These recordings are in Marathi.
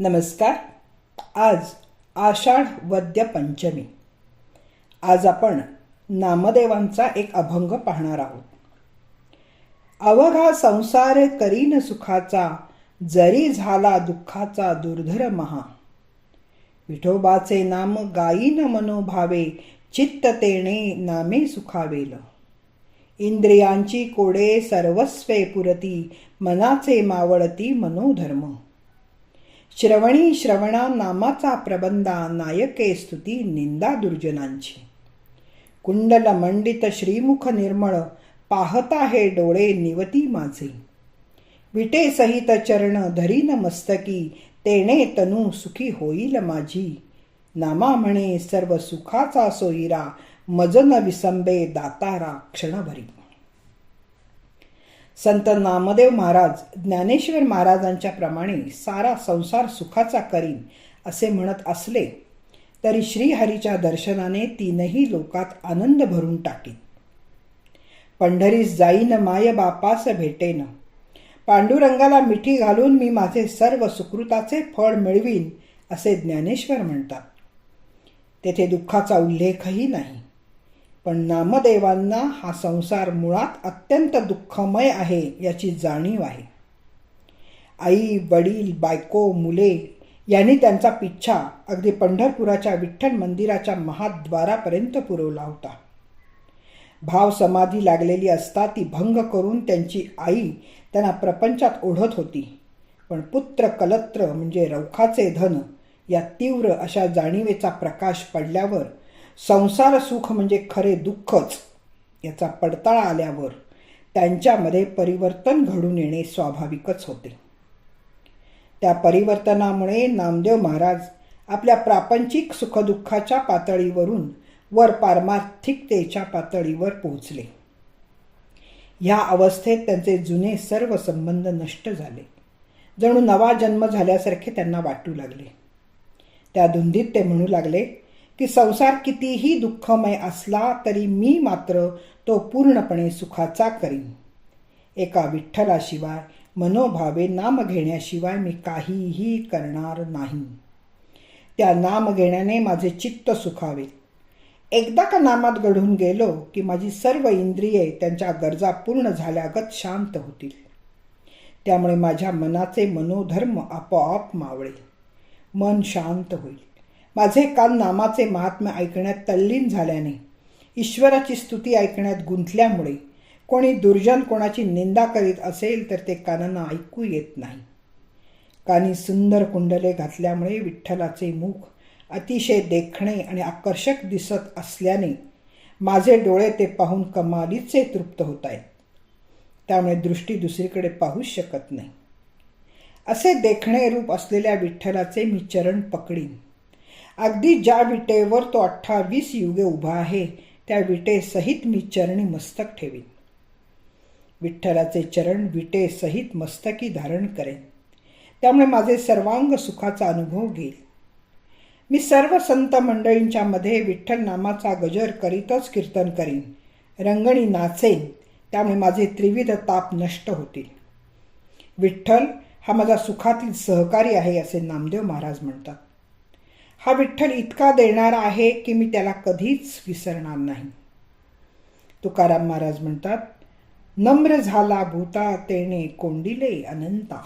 नमस्कार. आज आषाढ वद्य पंचमी आज आपण नामदेवांचा एक अभंग पाहणार आहोत. अवघा संसार करीन सुखाचा जरी झाला दुःखाचा दुर्धर महा. विठोबाचे नाम गायीन मनोभावे चित्त तेणे नामे सुखावेल. इंद्रियांची कोडे सर्वस्वे पुरती मनाचे मावळती मनोधर्म. श्रवणी श्रवणा नामाचा प्रबंधा नायके स्तुती निंदा दुर्जनांची. कुंडल मंडित श्रीमुख निर्मळ पाहता हे डोळे निवती माझे. विटे सहित चरण धरीन मस्तकी तेणे तनू सुखी होईल माझी. नामा म्हणे सर्व सुखाचा सोयीरा मजन विसंबे दातारा क्षणभरी. संत नामदेव महाराज ज्ञानेश्वर महाराजांच्या प्रमाणे सारा संसार सुखाचा करीन असे म्हणत असले तरी श्रीहरीच्या दर्शनाने तीनही लोकात आनंद भरून टाकीत पंढरीस जाईन माय बापास भेटेन. पांडुरंगाला मिठी घालून मी माझे सर्व सुकृताचे फळ मिळवीन असे ज्ञानेश्वर म्हणतात. तेथे दुःखाचा उल्लेखही नाही. पण नामदेवांना हा संसार मुळात अत्यंत दुःखमय आहे याची जाणीव आहे. आई वडील बायको मुले यांनी त्यांचा पिच्छा अगदी पंढरपुराच्या विठ्ठल मंदिराच्या महाद्वारापर्यंत पुरवला होता. भाव समाधी लागलेली असता ती भंग करून त्यांची आई त्यांना प्रपंचात ओढत होती. पण पुत्र कलत्र म्हणजे रौखाचे धन या तीव्र अशा जाणीवेचा प्रकाश पडल्यावर संसार सुख म्हणजे खरे दुःखच याचा पडताळा आल्यावर त्यांच्यामध्ये परिवर्तन घडून येणे स्वाभाविकच होते. त्या परिवर्तनामुळे नामदेव महाराज आपल्या प्रापंचिक सुखदुःखाच्या पातळीवरून वर पारमार्थिकतेच्या पातळीवर पोहोचले. ह्या अवस्थेत त्यांचे जुने सर्व संबंध नष्ट झाले. जणू नवा जन्म झाल्यासारखे त्यांना वाटू लागले. त्या धुंदीत ते म्हणू लागले की संसार कितीही दुःखमय असला तरी मी मात्र तो पूर्णपणे सुखाचा करीन. एका विठ्ठलाशिवाय मनोभावे नाम घेण्याशिवाय मी काहीही करणार नाही. त्या नाम घेण्याने माझे चित्त सुखावे. एकदा का नामात घडून गेलो की माझी सर्व इंद्रिये त्यांच्या गरजा पूर्ण झाल्यागत शांत होतील. त्यामुळे माझ्या मनाचे मनोधर्म आपोआप मावळे. मन शांत होईल. माझे कान नामाचे महात्म्य ऐकण्यात तल्लीन झाल्याने ईश्वराची स्तुती ऐकण्यात गुंतल्यामुळे कोणी दुर्जन कोणाची निंदा करीत असेल तर ते कानांना ऐकू येत नाही. कानी सुंदर कुंडले घातल्यामुळे विठ्ठलाचे मुख अतिशय देखणे आणि आकर्षक दिसत असल्याने माझे डोळे ते पाहून कमालीचे तृप्त होत आहेत. त्यामुळे दृष्टी दुसरीकडे पाहूच शकत नाही. असे देखणे रूप असलेल्या विठ्ठलाचे मी चरण पकडीन. अगदी ज्या विटेवर तो अठ्ठावीस युगे उभा आहे त्या विटेसहित मी चरणी मस्तक ठेवीन. विठ्ठलाचे चरण विटेसहित मस्तकी धारण करेन. त्यामुळे माझे सर्वांग सुखाचा अनुभव घेईल. मी सर्व संत मंडळींच्या मध्ये विठ्ठल नामाचा गजर करीतच कीर्तन करीन. रंगणी नाचेन त्यामुळे माझे त्रिविध ताप नष्ट होतील. विठ्ठल हा माझा सुखातील सहकारी आहे असे नामदेव महाराज म्हणतात. हा विठ्ठल इतका देणारा आहे की मी त्याला कधीच विसरणार नाही. तुकाराम महाराज म्हणतात नम्र झाला भूता तेणे कोंडिले अनंता.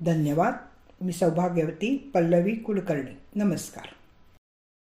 धन्यवाद. मी सौभाग्यवती पल्लवी कुलकर्णी. नमस्कार.